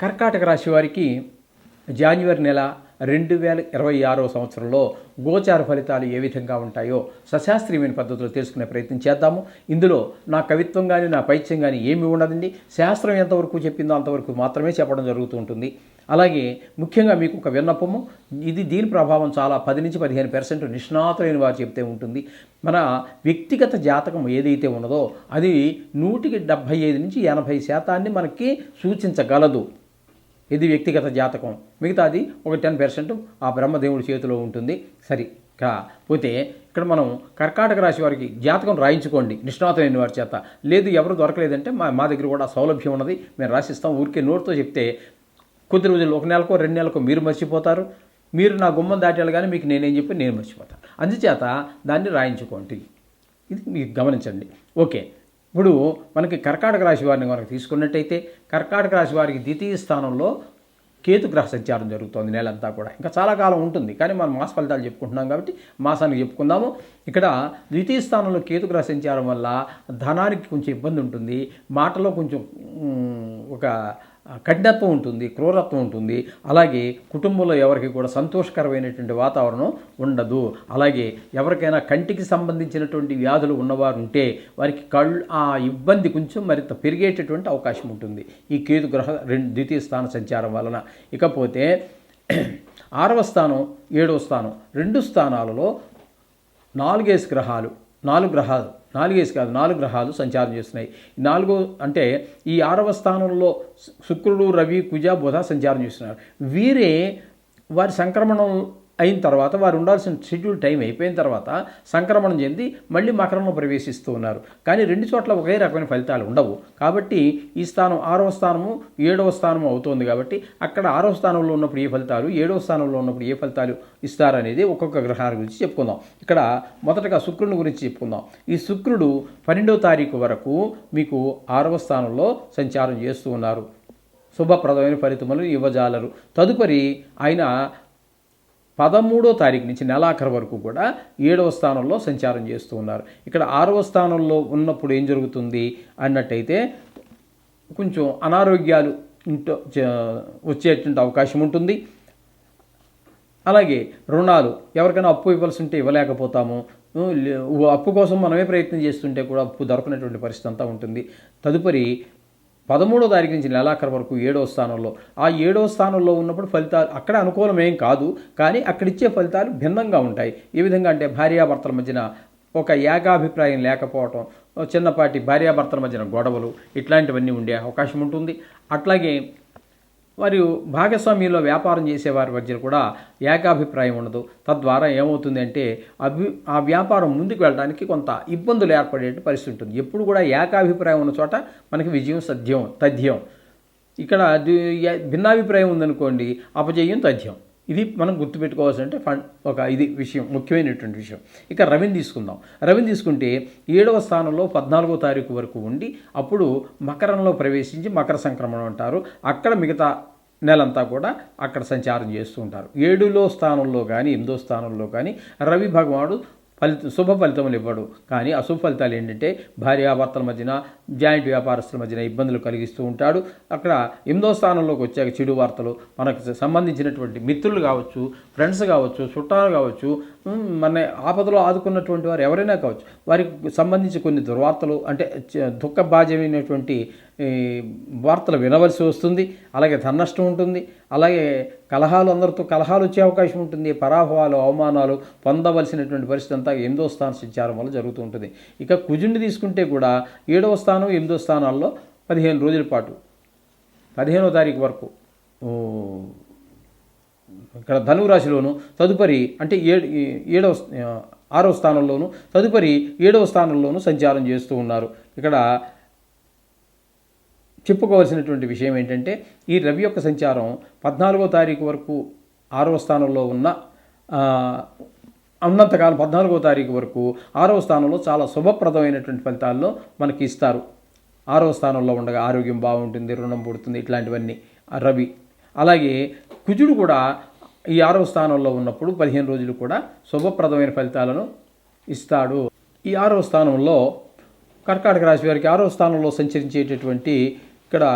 కర్కాటక రాశి వారికి జాన్యువరి నెల రెండు వేల ఇరవై ఆరో సంవత్సరంలో గోచార ఫలితాలు ఏ విధంగా ఉంటాయో సశాస్త్రీయమైన పద్ధతిలో తెలుసుకునే ప్రయత్నం చేద్దాము. ఇందులో నా కవిత్వం కానీ నా పైత్యం కానీ ఏమి ఉండదండి. శాస్త్రం ఎంతవరకు చెప్పిందో అంతవరకు మాత్రమే చెప్పడం జరుగుతూ ఉంటుంది. అలాగే ముఖ్యంగా మీకు ఒక విన్నపము. ఇది దీని ప్రభావం చాలా పది నుంచి పదిహేను పర్సెంట్ నిష్ణాతులైన వారు చెప్తే ఉంటుంది. మన వ్యక్తిగత జాతకం ఏదైతే ఉన్నదో అది నూటికి డెబ్భై ఐదు నుంచి ఎనభై శాతాన్ని మనకి సూచించగలదు. ఇది వ్యక్తిగత జాతకం. మిగతాది ఒక టెన్ పర్సెంట్ ఆ బ్రహ్మదేవుడి చేతిలో ఉంటుంది. సరి. కాకపోతే ఇక్కడ మనం కర్కాటక రాశి వారికి జాతకం రాయించుకోండి. నిష్ణాతమైన వారి చేత. లేదు ఎవరు దొరకలేదంటే మా మా దగ్గర కూడా సౌలభ్యం ఉన్నది. మేము రాసిస్తాం. ఊరికే నోటితో చెప్తే కొద్ది రోజులు ఒక నెలకో రెండు నెలకో మీరు మర్చిపోతారు. మీరు నా గుమ్మం దాటాలి కానీ మీకు నేనేం చెప్పి నేను మర్చిపోతాను. అందుచేత దాన్ని రాయించుకోండి. ఇది మీరు గమనించండి. ఓకే. ఇప్పుడు మనకి కర్కాటక రాశి వారిని మనకు తీసుకున్నట్టయితే కర్కాటక రాశి వారికి ద్వితీయ స్థానంలో కేతుగ్రహ సంచారం జరుగుతోంది నేలంతా కూడా. ఇంకా చాలా కాలం ఉంటుంది కానీ మనం మాస ఫలితాలు చెప్పుకుంటున్నాం కాబట్టి మాసానికి చెప్పుకుందాము. ఇక్కడ ద్వితీయ స్థానంలో కేతుగ్రహ సంచారం వల్ల ధనానికి కొంచెం ఇబ్బంది ఉంటుంది మాటలో కొంచెం ఒక కఠినత్వం ఉంటుంది క్రూరత్వం ఉంటుంది. అలాగే కుటుంబంలో ఎవరికి కూడా సంతోషకరమైనటువంటి వాతావరణం ఉండదు. అలాగే ఎవరికైనా కంటికి సంబంధించినటువంటి వ్యాధులు ఉన్నవారు ఉంటే వారికి కళ్ళు ఆ ఇబ్బంది కొంచెం మరింత పెరిగేటటువంటి అవకాశం ఉంటుంది. ఈ కేతు గ్రహ రెండు ద్వితీయ స్థాన సంచారం వలన. ఇకపోతే ఆరవ స్థానం ఏడవ స్థానం రెండు స్థానాలలో నాలుగేసి గ్రహాలు నాలుగు గ్రహాలు నాలుగేసి కాదు నాలుగు గ్రహాలు సంచారం చేస్తున్నాయి. నాలుగో అంటే ఈ ఆరవ స్థానంలో శుక్రుడు రవి కుజ బుధ సంచారం చేస్తున్నారు. వీరే వారి సంక్రమణం అయిన తర్వాత వారు ఉండాల్సిన షెడ్యూల్ టైం అయిపోయిన తర్వాత సంక్రమణం చెంది మళ్ళీ మకరంలో ప్రవేశిస్తూ ఉన్నారు. కానీ రెండు చోట్ల ఒకే రకమైన ఫలితాలు ఉండవు. కాబట్టి ఈ స్థానం ఆరవ స్థానము ఏడవ స్థానము అవుతుంది కాబట్టి అక్కడ ఆరవ స్థానంలో ఉన్నప్పుడు ఏ ఫలితాలు ఏడవ స్థానంలో ఉన్నప్పుడు ఏ ఫలితాలు ఇస్తారనేది ఒక్కొక్క గ్రహాల గురించి చెప్పుకుందాం. ఇక్కడ మొదటగా శుక్రుని గురించి చెప్పుకుందాం. ఈ శుక్రుడు పన్నెండవ తారీఖు వరకు మీకు ఆరవ స్థానంలో సంచారం చేస్తూ ఉన్నారు. శుభప్రదమైన ఫలితములు ఇవ్వజాలరు. తదుపరి ఆయన పదమూడో తారీఖు నుంచి నెలాఖరు వరకు కూడా ఏడవ స్థానంలో సంచారం చేస్తూ ఉన్నారు. ఇక్కడ ఆరవ స్థానంలో ఉన్నప్పుడు ఏం జరుగుతుంది అన్నట్టయితే కొంచెం అనారోగ్యాలు ఇంటో వచ్చేటువంటి అవకాశం ఉంటుంది. అలాగే రుణాలు ఎవరికైనా అప్పు ఇవ్వాల్సి ఉంటే ఇవ్వలేకపోతాము. లే- అప్పు కోసం మనమే ప్రయత్నం చేస్తుంటే కూడా అప్పు దొరకనటువంటి పరిస్థితి అంతా ఉంటుంది. తదుపరి పదమూడో తారీఖు నుంచి నెలాఖరు వరకు ఏడో స్థానంలో. ఆ ఏడో స్థానంలో ఉన్నప్పుడు ఫలితాలు అక్కడ అనుకూలమేం కాదు కానీ అక్కడిచ్చే ఫలితాలు భిన్నంగా ఉంటాయి. ఏ విధంగా అంటే భార్యాభర్తల మధ్యన ఒక ఏకాభిప్రాయం లేకపోవటం చిన్నపాటి భార్యాభర్తల మధ్యన గొడవలు ఇట్లాంటివన్నీ ఉండే అవకాశం ఉంటుంది. అట్లాగే మరియు భాగస్వామ్యంలో వ్యాపారం చేసేవారి మధ్య కూడా ఏకాభిప్రాయం ఉండదు. తద్వారా ఏమవుతుంది అంటే అభి ఆ వ్యాపారం ముందుకు వెళ్ళడానికి కొంత ఇబ్బందులు ఏర్పడే పరిస్థితి ఉంటుంది. ఎప్పుడు కూడా ఏకాభిప్రాయం ఉన్న చోట మనకి విజయం సద్యం తథ్యం. ఇక్కడ భిన్నాభిప్రాయం ఉందనుకోండి అపజయం తథ్యం. ఇది మనం గుర్తుపెట్టుకోవాల్సింటే ఫండ్ ఒక ఇది విషయం ముఖ్యమైనటువంటి విషయం. ఇక రవిని తీసుకుందాం. రవిని తీసుకుంటే ఏడవ స్థానంలో పద్నాలుగో తారీఖు వరకు ఉండి అప్పుడు మకరంలో ప్రవేశించి మకర సంక్రమణం అంటారు. అక్కడ మిగతా నెలంతా కూడా అక్కడ సంచారం చేస్తూ ఉంటారు. ఏడులో స్థానంలో కానీ ఎనిమిదో స్థానంలో కానీ రవి భగవానుడు ఫలిత శుభ ఫలితములు ఇవ్వడు. కానీ అశుభ ఫలితాలు ఏంటంటే భార్యాభర్తల మధ్యన జాయింట్ వ్యాపారస్తుల మధ్యన ఇబ్బందులు కలిగిస్తూ ఉంటాడు. అక్కడ ఎనిమిదో స్థానంలోకి వచ్చాక చెడు వార్తలు మనకు సంబంధించినటువంటి మిత్రులు కావచ్చు ఫ్రెండ్స్ కావచ్చు చుట్టాలు కావచ్చు మన ఆపదలో ఆదుకున్నటువంటి వారు ఎవరైనా కావచ్చు వారికి సంబంధించి కొన్ని దుర్వార్తలు అంటే దుఃఖ బాధ్యమైనటువంటి వార్తలు వినవలసి వస్తుంది అలాగే ధననష్టం ఉంటుంది అలాగే కలహాలు అందరితో కలహాలు వచ్చే అవకాశం ఉంటుంది పరాభవాలు అవమానాలు పొందవలసినటువంటి పరిస్థితి అంతా ఎనిమిదో స్థానం సంచారం వల్ల జరుగుతూ ఉంటుంది. ఇక కుజుండి తీసుకుంటే కూడా ఏడవ స్థానం ఎనిమిదో స్థానాల్లో పదిహేను రోజుల పాటు పదిహేనో తారీఖు వరకు ఇక్కడ ధనురాశిలోను తదుపరి అంటే ఏడు ఏడవ ఆరో ఆరవ స్థానంలోను తదుపరి ఏడవ స్థానంలోను సంచారం చేస్తూ ఉన్నారు. ఇక్కడ చెప్పుకోవాల్సినటువంటి విషయం ఏంటంటే ఈ రవి యొక్క సంచారం పద్నాలుగో తారీఖు వరకు ఆరవ స్థానంలో ఉన్న ఉన్నంతకాలం పద్నాలుగో తారీఖు వరకు ఆరవ స్థానంలో చాలా శుభప్రదమైనటువంటి ఫలితాల్లో మనకి ఇస్తారు. ఆరవ స్థానంలో ఉండగా ఆరోగ్యం బాగుంటుంది రుణం పుడుతుంది ఇట్లాంటివన్నీ. రవి. అలాగే కుజుడు కూడా ఈ ఆరవ స్థానంలో ఉన్నప్పుడు పదిహేను రోజులు కూడా శుభప్రదమైన ఫలితాలను ఇస్తాడు. ఈ ఆరవ స్థానంలో కర్కాటక రాశి వారికి ఆరవ స్థానంలో సంచరించేటటువంటి ఇక్కడ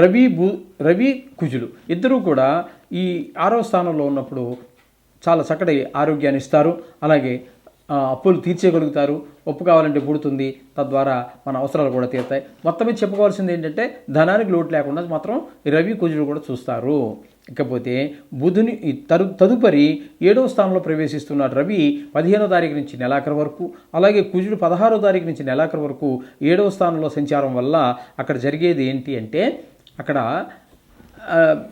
రవి భూ రవి కుజులు. ఇద్దరూ కూడా ఈ ఆరవ స్థానంలో ఉన్నప్పుడు చాలా చక్కటి ఆరోగ్యాన్ని ఇస్తారు. అలాగే అప్పులు తీర్చేయగలుగుతారు. ఒప్పు కావాలంటే పుడుతుంది. తద్వారా మన అవసరాలు కూడా తీరుతాయి. మొత్తం మీద చెప్పుకోవాల్సింది ఏంటంటే ధనానికి లోటు లేకుండా మాత్రం ఈ రవి కుజులు కూడా చూస్తారు. ఇకపోతే బుధుని తరు తదుపరి ఏడవ స్థానంలో ప్రవేశిస్తున్నాడు రవి పదిహేనో తారీఖు నుంచి నెలాఖరు వరకు అలాగే కుజుడు పదహారో తారీఖు నుంచి నెలాఖరు వరకు ఏడవ స్థానంలో సంచారం వల్ల అక్కడ జరిగేది ఏంటి అంటే అక్కడ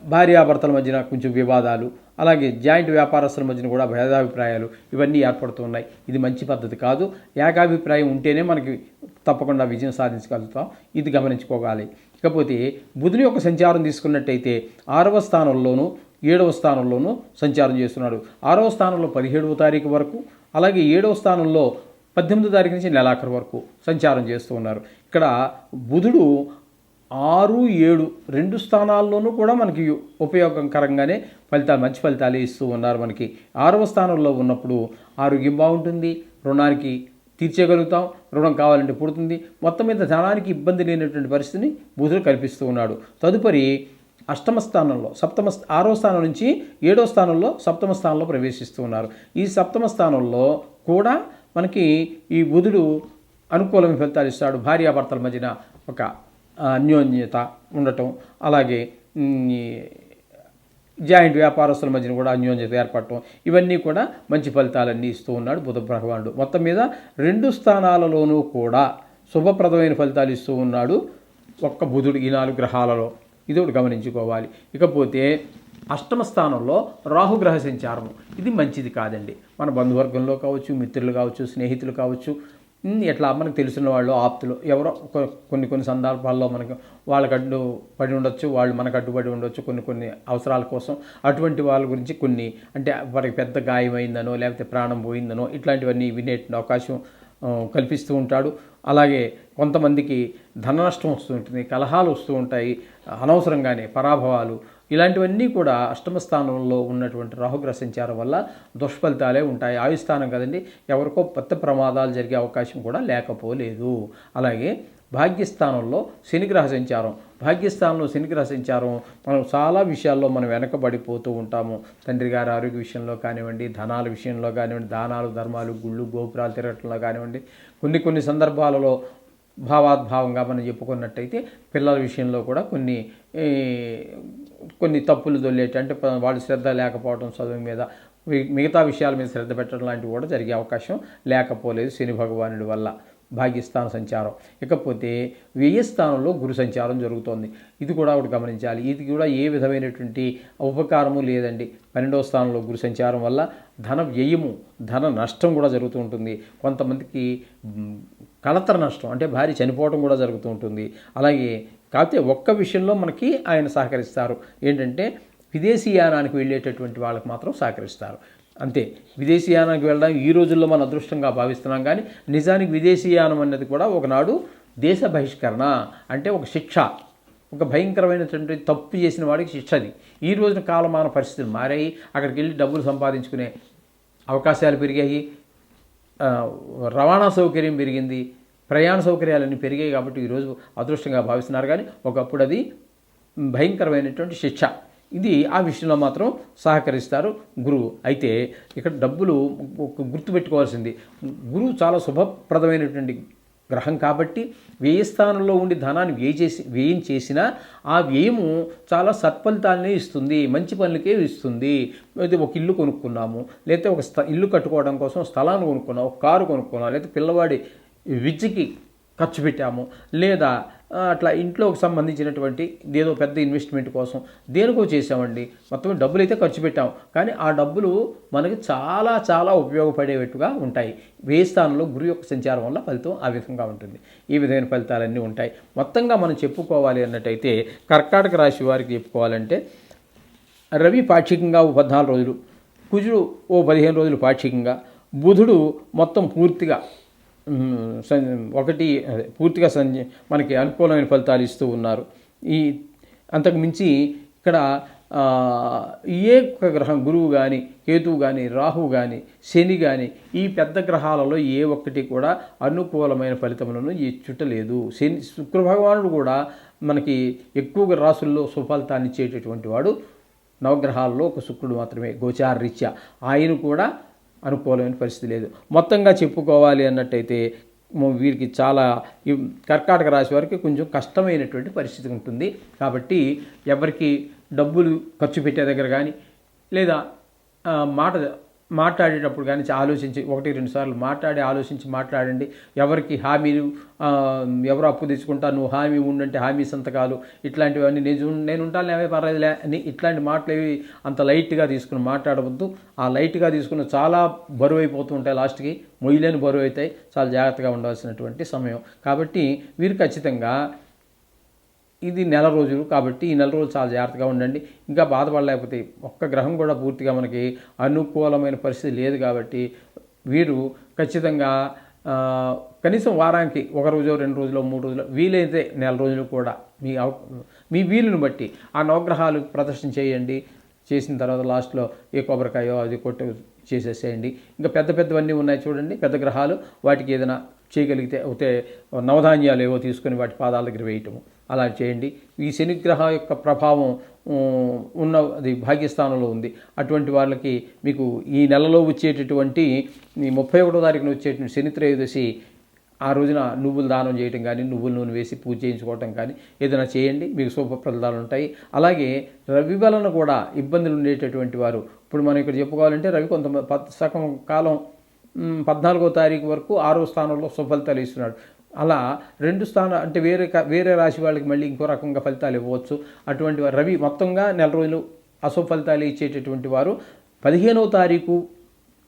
భార్యాభర్తల మధ్యన కొంచెం వివాదాలు అలాగే జాయింట్ వ్యాపారస్తుల మధ్యన కూడా భేదాభిప్రాయాలు ఇవన్నీ ఏర్పడుతున్నాయి. ఇది మంచి పద్ధతి కాదు. ఏకాభిప్రాయం ఉంటేనే మనకి తప్పకుండా విజయం సాధించగలుగుతాం. ఇది గమనించుకోవాలి. ఇకపోతే బుధుని యొక్క సంచారం తీసుకున్నట్టయితే ఆరవ స్థానంలోనూ ఏడవ స్థానంలోనూ సంచారం చేస్తున్నాడు. ఆరవ స్థానంలో పదిహేడవ తారీఖు వరకు అలాగే ఏడవ స్థానంలో పద్దెనిమిదో తారీఖు నుంచి నెలాఖరు వరకు సంచారం చేస్తూ ఉన్నారు. ఇక్కడ బుధుడు ఆరు ఏడు రెండు స్థానాల్లోనూ కూడా మనకి ఉపయోగకరంగానే ఫలితాలు మంచి ఫలితాలు ఇస్తూ ఉన్నారు మనకి. ఆరవ స్థానంలో ఉన్నప్పుడు ఆరోగ్యం బాగుంటుంది రుణానికి తీర్చేయగలుగుతాం. రుణం కావాలంటే పుడుతుంది. మొత్తం మీద ధనానికి ఇబ్బంది లేనటువంటి పరిస్థితిని బుధుడు కల్పిస్తూ ఉన్నాడు. తదుపరి అష్టమ స్థానంలో సప్తమ ఆరో స్థానం నుంచి ఏడో స్థానంలో సప్తమ స్థానంలో ప్రవేశిస్తూ ఉన్నారు. ఈ సప్తమ స్థానంలో కూడా మనకి ఈ బుధుడు అనుకూలమైన ఫలితాలు ఇస్తాడు. భార్యాభర్తల మధ్యన ఒక అన్యోన్యత ఉండటం. అలాగే జాయింట్ వ్యాపారస్తుల మధ్యన కూడా అన్యోన్యత ఏర్పడటం ఇవన్నీ కూడా మంచి ఫలితాలన్నీ ఇస్తూ ఉన్నాడు బుధ భగవానుడు. మొత్తం మీద రెండు స్థానాలలోనూ కూడా శుభప్రదమైన ఫలితాలు ఇస్తూ ఉన్నాడు ఒక్క బుధుడు ఈ నాలుగు గ్రహాలలో. ఇది ఒకటి గమనించుకోవాలి. ఇకపోతే అష్టమ స్థానంలో రాహుగ్రహ సంచారం. ఇది మంచిది కాదండి. మన బంధువర్గంలో కావచ్చు మిత్రులు కావచ్చు స్నేహితులు కావచ్చు ఉమ్, ఎట్లా మనకు తెలిసిన వాళ్ళు ఆప్తులు ఎవరో కొన్ని కొన్ని సందర్భాల్లో మనకు వాళ్ళకి అడ్డు పడి ఉండొచ్చు వాళ్ళు మనకు అడ్డుపడి ఉండొచ్చు కొన్ని కొన్ని అవసరాల కోసం. అటువంటి వాళ్ళ గురించి కొన్ని అంటే వారికి పెద్ద గాయమైందనో లేకపోతే ప్రాణం పోయిందనో ఇట్లాంటివన్నీ వినే అవకాశం కల్పిస్తూ ఉంటాడు. అలాగే కొంతమందికి ధన నష్టం వస్తూ ఉంటుంది కలహాలు వస్తూ ఉంటాయి అనవసరంగానే పరాభవాలు ఇలాంటివన్నీ కూడా అష్టమ స్థానంలో ఉన్నటువంటి రాహుగ్రహ సంచారం వల్ల దుష్ఫలితాలే ఉంటాయి. ఆయుస్థానం కదండి. ఎవరికో పెద్ద ప్రమాదాలు జరిగే అవకాశం కూడా లేకపోలేదు. అలాగే భాగ్యస్థానంలో శనిగ్రహ సంచారం భాగ్యస్థానంలో శనిగ్రహ సంచారం మనం చాలా విషయాల్లో మనం వెనకబడిపోతూ ఉంటాము. తండ్రి గారి ఆరోగ్య విషయంలో కానివ్వండి ధనాల విషయంలో కానివ్వండి దానాలు ధర్మాలు గుళ్ళు గోపురాలు తిరగటంలో కానివ్వండి. కొన్ని కొన్ని సందర్భాలలో భావాద్భావంగా మనం చెప్పుకున్నట్టయితే పిల్లల విషయంలో కూడా కొన్ని కొన్ని తప్పులు దొల్లేటి అంటే వాళ్ళు శ్రద్ధ లేకపోవడం చదువు మీద మిగతా విషయాల మీద శ్రద్ధ పెట్టడం లాంటివి కూడా జరిగే అవకాశం లేకపోలేదు శని భగవానుడి వల్ల భాగ్యస్థాన సంచారం. ఇకపోతే వ్యయ స్థానంలో గురు సంచారం జరుగుతోంది. ఇది కూడా ఒకటి గమనించాలి. ఇది కూడా ఏ విధమైనటువంటి ఉపకారము లేదండి. పన్నెండవ స్థానంలో గురు సంచారం వల్ల ధన వ్యయము ధన నష్టం కూడా జరుగుతూ ఉంటుంది. కొంతమందికి మ్, నష్టం. అంటే భార్య చనిపోవడం కూడా జరుగుతూ ఉంటుంది. అలాగే కాకపోతే ఒక్క విషయంలో మనకి ఆయన సహకరిస్తారు. ఏంటంటే విదేశీయానానికి వెళ్ళేటటువంటి వాళ్ళకి మాత్రం సహకరిస్తారు. అంతే. విదేశీయానానికి వెళ్ళడం ఈ రోజుల్లో మన అదృష్టంగా భావిస్తున్నాం కానీ నిజానికి విదేశీయానం అనేది కూడా ఒకనాడు దేశ బహిష్కరణ అంటే ఒక శిక్ష ఒక భయంకరమైనటువంటి తప్పు చేసిన వాడికి శిక్ష అది. ఈ రోజున కాలమాన పరిస్థితులు మారాయి. అక్కడికి వెళ్ళి డబ్బులు సంపాదించుకునే అవకాశాలు పెరిగాయి. రవాణా సౌకర్యం పెరిగింది ప్రయాణ సౌకర్యాలన్నీ పెరిగాయి కాబట్టి ఈరోజు అదృష్టంగా భావిస్తున్నారు. కానీ ఒకప్పుడు అది భయంకరమైనటువంటి శిక్ష. ఇది ఆ విషయంలో మాత్రం సహకరిస్తారు గురువు. అయితే ఇక్కడ డబ్బులు గుర్తుపెట్టుకోవాల్సింది గురువు చాలా శుభప్రదమైనటువంటి గ్రహం కాబట్టి వ్యయస్థానంలో ఉండి ధనాన్ని వ్యయ చేసి వ్యయం చేసినా ఆ వ్యయము చాలా సత్ఫలితాలనే ఇస్తుంది మంచి పనులకే ఇస్తుంది. అయితే ఒక ఇల్లు కొనుక్కున్నాము లేకపోతే ఒక స్థ ఇల్లు కట్టుకోవడం కోసం స్థలాన్ని కొనుక్కున్నాం ఒక కారు కొనుక్కున్నాం లేకపోతే పిల్లవాడి విద్యకి ఖర్చు పెట్టాము. లేదా అట్లా ఇంట్లోకి సంబంధించినటువంటి ఏదో పెద్ద ఇన్వెస్ట్మెంట్ కోసం దేనికో చేసామండి మొత్తం డబ్బులు అయితే ఖర్చు పెట్టాము. కానీ ఆ డబ్బులు మనకి చాలా చాలా ఉపయోగపడేటట్టుగా ఉంటాయి. వే స్థానంలో గురు యొక్క సంచారం వల్ల ఫలితం ఆ విధంగా ఉంటుంది. ఈ విధమైన ఫలితాలన్నీ ఉంటాయి. మొత్తంగా మనం చెప్పుకోవాలి అన్నట్టయితే కర్కాటక రాశి వారికి చెప్పుకోవాలంటే రవి పాక్షికంగా ఓ పద్నాలుగు రోజులు కుజుడు ఓ పదిహేను రోజులు పాక్షికంగా బుధుడు మొత్తం పూర్తిగా ఒకటి అదే, పూర్తిగా సంజ మనకి అనుకూలమైన ఫలితాలు ఇస్తూ ఉన్నారు. ఈ అంతకు మించి ఇక్కడ ఏ ఒక్క గ్రహం గురువు కానీ కేతువు కానీ రాహువు కానీ శని కానీ ఈ పెద్ద గ్రహాలలో ఏ ఒక్కటి కూడా అనుకూలమైన ఫలితములను ఇచ్చుటలేదు శని శుక్ర భగవానుడు కూడా మనకి ఎక్కువగా రాసుల్లో సుఫలితాన్ని ఇచ్చేటటువంటి వాడు. నవగ్రహాల్లో ఒక శుక్రుడు మాత్రమే గోచార రీత్యా. ఆయన కూడా అనుకూలమైన పరిస్థితి లేదు. మొత్తంగా చెప్పుకోవాలి అన్నట్టయితే వీరికి చాలా కర్కాటక రాశి వారికి కొంచెం కష్టమైనటువంటి పరిస్థితి ఉంటుంది. కాబట్టి ఎవరికి డబ్బులు ఖర్చు పెట్టే దగ్గర కానీ లేదా మాట మాట్లాడేటప్పుడు కానీ ఆలోచించి ఒకటి రెండు సార్లు మాట్లాడి ఆలోచించి మాట్లాడండి. ఎవరికి హామీలు ఎవరు అప్పు తెచ్చుకుంటా నువ్వు హామీ ఉండంటే హామీ సంతకాలు ఇట్లాంటివన్నీ నేను నేను ఉంటాను ఏమీ పర్వాలేదులే అని ఇట్లాంటి మాటలు ఏవి అంత లైట్గా తీసుకుని మాట్లాడవద్దు. ఆ లైట్గా తీసుకుని చాలా బరువు అయిపోతూ ఉంటాయి లాస్ట్కి. మొయ్యలేని బరువు అవుతాయి చాలా జాగ్రత్తగా ఉండాల్సినటువంటి సమయం. కాబట్టి వీరు ఖచ్చితంగా ఇది నెల రోజులు కాబట్టి ఈ నెల రోజులు చాలా జాగ్రత్తగా ఉండండి. ఇంకా బాధపడలేకపోతే ఒక్క గ్రహం కూడా పూర్తిగా మనకి అనుకూలమైన పరిస్థితి లేదు కాబట్టి వీరు ఖచ్చితంగా కనీసం వారానికి ఒక రోజు రెండు రోజులు మూడు రోజులు వీలైతే నెల రోజులు కూడా మీ అవ- మీ వీలుని బట్టి ఆ నవగ్రహాలు ప్రదర్శన చేయండి. చేసిన తర్వాత లాస్ట్లో ఏ కొబ్బరికాయో అది కొట్టి చేసేసేయండి. ఇంకా పెద్ద పెద్దవన్నీ ఉన్నాయి చూడండి పెద్ద గ్రహాలు. వాటికి ఏదైనా చేయగలిగితే అయితే నవధాన్యాలు ఏవో తీసుకొని వాటి పాదాల దగ్గర వేయటము. అలా చేయండి. ఈ శనిగ్రహ యొక్క ప్రభావం ఉన్న అది భాగ్యస్థానంలో ఉంది. అటువంటి వాళ్ళకి మీకు ఈ నెలలో వచ్చేటటువంటి ముప్పై ఒకటో తారీఖున వచ్చేటువంటి శని త్రయోదశి ఆ రోజున నువ్వులు దానం చేయటం కానీ నువ్వుల నూనె వేసి పూజ చేయించుకోవటం కానీ ఏదైనా చేయండి. మీకు శుభప్రదాలు ఉంటాయి. అలాగే రవి వలన కూడా ఇబ్బందులు ఉండేటటువంటి వారు. ఇప్పుడు మనం ఇక్కడ చెప్పుకోవాలంటే రవి కొంత ప- సగం కాలం పద్నాలుగో తారీఖు వరకు ఆరో స్థానంలో సుఫలితాలు ఇస్తున్నాడు. అలా రెండు స్థానం అంటే వేరే వేరే రాశి వాళ్ళకి మళ్ళీ ఇంకో రకంగా ఫలితాలు ఇవ్వచ్చు అటువంటి వారు రవి మొత్తంగా నెల రోజులు అశుభ ఫలితాలు ఇచ్చేటటువంటి వారు పదిహేనవ తారీఖు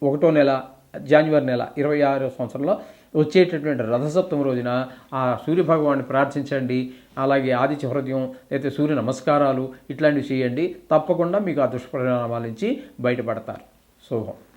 ఒకటో నెల జనవరి నెల ఇరవై ఆరో సంవత్సరంలో వచ్చేటటువంటి రథసప్తమి రోజున ఆ సూర్యభగవాన్ని ప్రార్థించండి. అలాగే ఆదిత్య హృదయం అయితే సూర్య నమస్కారాలు ఇట్లాంటివి చేయండి. తప్పకుండా మీకు ఆ దుష్పరిణామాల నుంచి బయటపడతారు. శుభం.